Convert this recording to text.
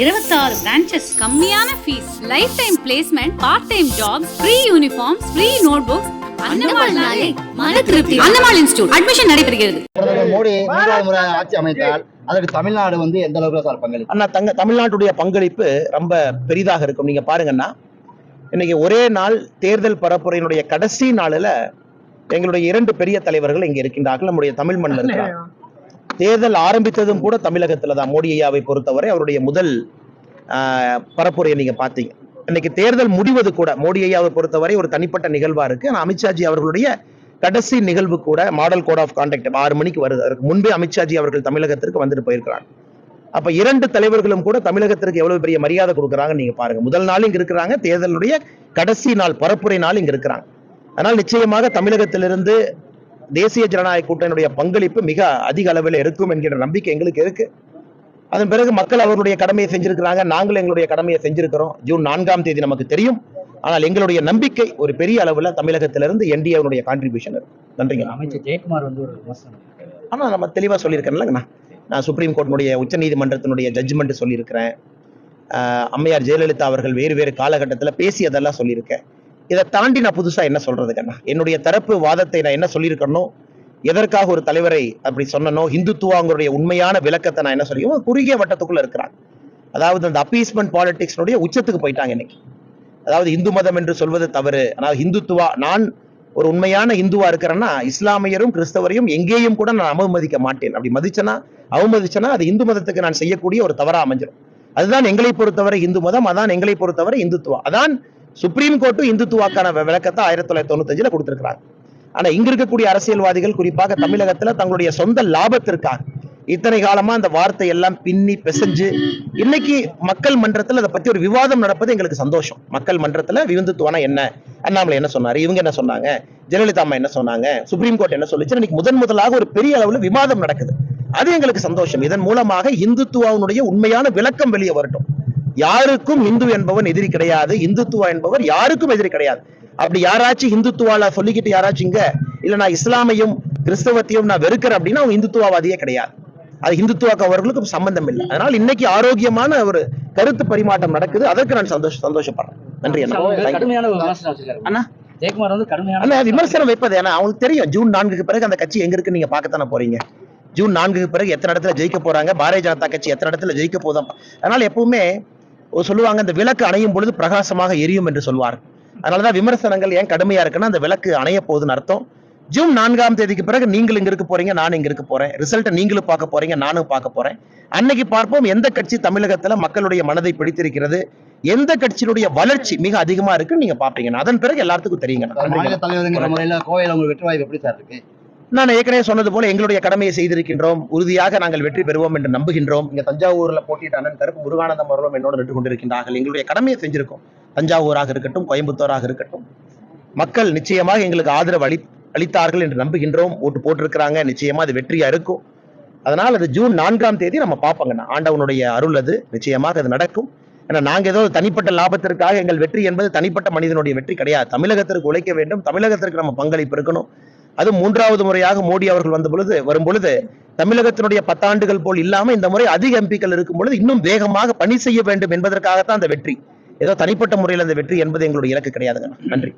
இருபத்தாறு பிரான்ச்சஸ் கம்மியான fees life time placement part time jobs free uniforms free note books அன்னமால்னாலே மன திருப்தி. அன்னமால் institute admission நடைபெறுகிறது. பிரதமர் மோடி மூன்றாவது முறை ஆட்சி அமைத்தால் அதற்கு தமிழ்நாடு வந்து எந்த அளவுக்கு சார் பங்களிப்பு? அண்ணா தங்க தமிழ்நாட்டுடைய பங்களிப்பு ரொம்ப பெரிதாக இருக்கும். நீங்க பாருங்கன்னா இன்னைக்கு ஒரே நாள் தேர்தல் பரப்புரையினுடைய கடைசி நாளில் எங்களுடைய இரண்டு பெரிய தலைவர்கள் இங்க இருக்கின்றார்கள். நம்முடைய தமிழ் மண்ணில் இருக்கிறாங்க தேர்தல் ஆரம்பித்ததும் கூட தமிழகத்துல தான். மோடி ஐயாவை பொறுத்தவரை அவருடைய முதல் ஆஹ், பரப்புரையை நீங்க பார்த்தீங்க. இன்னைக்கு தேர்தல் முடிவது கூட மோடி ஐயாவை பொறுத்தவரை ஒரு தனிப்பட்ட நிகழ்வா இருக்கு. ஆனால் அமித்ஷாஜி அவர்களுடைய கடைசி நிகழ்வு கூட மாடல் கோட் ஆஃப் கான்டாக்ட் ஆறு மணிக்கு வருது. அதற்கு முன்பே அமித்ஷாஜி அவர்கள் தமிழகத்திற்கு வந்துட்டு போயிருக்கிறாங்க. அப்ப இரண்டு தலைவர்களும் கூட தமிழகத்திற்கு எவ்வளவு பெரிய மரியாதை கொடுக்குறாங்க நீங்க பாருங்க. முதல் நாள் இங்க இருக்கிறாங்க. தேர்தலுடைய கடைசி நாள் பரப்புரை நாள் இங்க இருக்கிறாங்க. அதனால் நிச்சயமாக தமிழகத்திலிருந்து தேசிய ஜனநாயக கூட்டணியுடைய பங்களிப்பு மிக அதிக அளவில் இருக்கும் என்கிற நம்பிக்கை எங்களுக்கு இருக்கு. அதன் பிறகு மக்கள் அவர்களுடைய கடமையை செஞ்சிருக்கிறாங்க. நாங்கள் எங்களுடைய கடமையை செஞ்சிருக்கிறோம். ஜூன் நான்காம் தேதி நமக்கு தெரியும். ஆனால் எங்களுடைய நம்பிக்கை ஒரு பெரிய அளவில் தமிழகத்திலிருந்து என்டிஏனுடைய கான்ட்ரிபியூஷன் இருக்கும் நன்றிங்க. அமைச்சர் ஜெயக்குமார் வந்து ஒரு விமர்சனம். ஆனா நம்ம தெளிவா சொல்லியிருக்கேன்லங்கண்ணா நான் சுப்ரீம் கோர்ட்டினுடைய உச்சநீதிமன்றத்தினுடைய ஜட்ஜ்மெண்ட் சொல்லியிருக்கிறேன். அம்மையார் ஜெயலலிதா அவர்கள் வேறு வேறு காலகட்டத்தில் பேசியதெல்லாம் சொல்லியிருக்கேன். இதை தாண்டி நான் புதுசா என்ன சொல்றதுக்கண்ணா என்னுடைய தரப்பு வாதத்தை நான் என்ன சொல்லியிருக்கணும் எதற்காக ஒரு தலைவரை அப்படி சொன்னனோ ஹிந்துத்துவாங்களுடைய உண்மையான விளக்கத்தை நான் என்ன சொல்லியும் குறுகிய வட்டத்துக்குள்ள இருக்கிறாங்க. அதாவது அந்த அப்பீஸ்மெண்ட் பாலிடிக்ஸ்னுடைய உச்சத்துக்கு போயிட்டாங்க இன்னைக்கு. அதாவது இந்து மதம் என்று சொல்வது தவறு. ஆனால் ஹிந்துத்துவா நான் ஒரு உண்மையான இந்துவா இருக்கிறேன்னா இஸ்லாமியரும் கிறிஸ்தவரையும் எங்கேயும் கூட நான் அவமதிக்க மாட்டேன். அப்படி மதிச்சனா அவமதிச்சனா அது இந்து மதத்துக்கு நான் செய்யக்கூடிய ஒரு தவறா அமைஞ்சிடும் அதுதான் எங்களை பொறுத்தவரை இந்து மதம் அதான் எங்களை பொறுத்தவரை இந்துத்துவம். அதான் சுப்ரீம் கோர்ட்டும் இந்துத்துவாக்கான விளக்கத்தை ஆயிரத்தி தொள்ளாயிரத்தி தொண்ணூத்தஞ்சுல கொடுத்திருக்கிறாங்க ஆனா இங்க இருக்கக்கூடிய அரசியல்வாதிகள் குறிப்பாக தமிழகத்துல தங்களுடைய சொந்த லாபத்திற்காக இத்தனை காலமா அந்த வார்த்தை எல்லாம் பின்னி பிசைஞ்சு இன்னைக்கு மக்கள் மன்றத்துல அதை பத்தி ஒரு விவாதம் நடப்பது எங்களுக்கு சந்தோஷம். மக்கள் மன்றத்துல விந்துத்துவானா என்ன? அண்ணாமலை என்ன சொன்னாரு? இவங்க என்ன சொன்னாங்க? ஜெயலலிதா அம்மா என்ன சொன்னாங்க? சுப்ரீம் கோர்ட் என்ன சொல்லிச்சு? இன்னைக்கு முதன் முதலாக ஒரு பெரிய அளவுல விவாதம் நடக்குது. அது எங்களுக்கு சந்தோஷம். இதன் மூலமாக இந்துத்துவாவுடைய உண்மையான விளக்கம் வெளியே வரட்டும். யாருக்கும் இந்து என்பவன் எதிரி கிடையாது. இந்துத்துவா என்பவர் யாருக்கும் எதிரி கிடையாது. அப்படி யாராச்சும் இந்துத்துவால சொல்லிக்கிட்டு யாராச்சும் இங்க இல்ல நான் இஸ்லாமையும் கிறிஸ்தவத்தையும் நான் வெறுக்கிறேன் அப்படின்னா அவன் இந்துத்துவவாதியே கிடையாது. அது இந்துத்துவாக்கு அவர்களுக்கும் சம்பந்தம் இல்லை. அதனால் இன்னைக்கு ஆரோக்கியமான ஒரு கருத்து பரிமாற்றம் நடக்குது. அதற்கு நான் சந்தோஷ சந்தோஷப்படுறேன். நன்றி அண்ணா. அவங்க ஜெயக்குமார் வந்து கடுமையான அண்ணா விமர்சனம் வைப்பது ஏன்னா அவங்களுக்கு தெரியும். ஜூன் நான்குக்கு பிறகு அந்த கட்சி எங்க இருக்குன்னு நீங்க பார்க்கத்தானே போறீங்க. ஜூன் நான்குக்கு பிறகு எத்தனை இடத்துல ஜெயிக்க போறாங்க? பாரதிய ஜனதா கட்சி எத்தனை இடத்துல ஜெயிக்க போதும் அதனால எப்பவுமே சொல்லுவாங்க இந்த விளக்கு அணையும் பொழுது பிரகாசமாக எரியும் என்று சொல்வார். அதனாலதான் விமர்சனங்கள் ஏன் கடுமையா இருக்குன்னா அந்த விளக்கு அணைய போகுதுன்னு அர்த்தம். ஜூன் நான்காம் தேதிக்கு பிறகு நீங்கள் இங்க இருக்க போறீங்க நான் இங்க இருக்க போறேன். ரிசல்ட்டை நீங்களும் பார்க்க போறீங்க நானும் பார்க்க போறேன். அன்னைக்கு பார்ப்போம் எந்த கட்சி தமிழகத்துல மக்களுடைய மனதை பிடித்திருக்கிறது? எந்த கட்சியினுடைய வளர்ச்சி மிக அதிகமா இருக்குன்னு நீங்க பாப்பீங்க அதன் பிறகு எல்லாத்துக்கும் தெரியுங்க. மாநில தலைவருங்கிற முறையில கோவையில் உங்களுக்கு வெற்றி வாய்ப்பு எப்படி சார் இருக்கு? நான் ஏற்கனவே சொன்னது போல எங்களுடைய கடமையை செய்திருக்கின்றோம். உறுதியாக நாங்கள் வெற்றி பெறுவோம் என்று நம்புகின்றோம். இங்க தஞ்சாவூர்ல போட்டியிட்ட அண்ணன் கருப்பு முருகானந்தம் அவர்களும் என்னோடு நின்று கொண்டிருக்கின்றார்கள். எங்களுடைய கடமையை செஞ்சிருக்கோம். தஞ்சாவூராக இருக்கட்டும் கோயம்புத்தூராக இருக்கட்டும். மக்கள் நிச்சயமாக எங்களுக்கு ஆதரவு அளி அளித்தார்கள் என்று நம்புகின்றோம். ஓட்டு போட்டிருக்கிறாங்க. நிச்சயமா அது வெற்றியா இருக்கும். அதனால் அது ஜூன் நான்காம் தேதி நம்ம பார்ப்போங்கண்ணா ஆண்டவனுடைய அருள் அது. நிச்சயமாக அது நடக்கும். ஏன்னா நாங்க ஏதோ தனிப்பட்ட லாபத்திற்காக எங்கள் வெற்றி என்பது தனிப்பட்ட மனிதனுடைய வெற்றி கிடையாது. தமிழகத்திற்கு உழைக்க வேண்டும். தமிழகத்திற்கு நம்ம பங்களிப்பு இருக்கணும். அது மூன்றாவது முறையாக மோடி அவர்கள் வந்த பொழுது வரும் பொழுது தமிழகத்தினுடைய பத்தாண்டுகள் போல் இல்லாம இந்த முறை அதிக எம்பிக்கள் இருக்கும் பொழுது இன்னும் வேகமாக பணி செய்ய வேண்டும் என்பதற்காகத்தான் அந்த வெற்றி. ஏதோ தனிப்பட்ட முறையில் அந்த வெற்றி என்பது எங்களுடைய இலக்கு கிடையாதுங்க. நன்றி.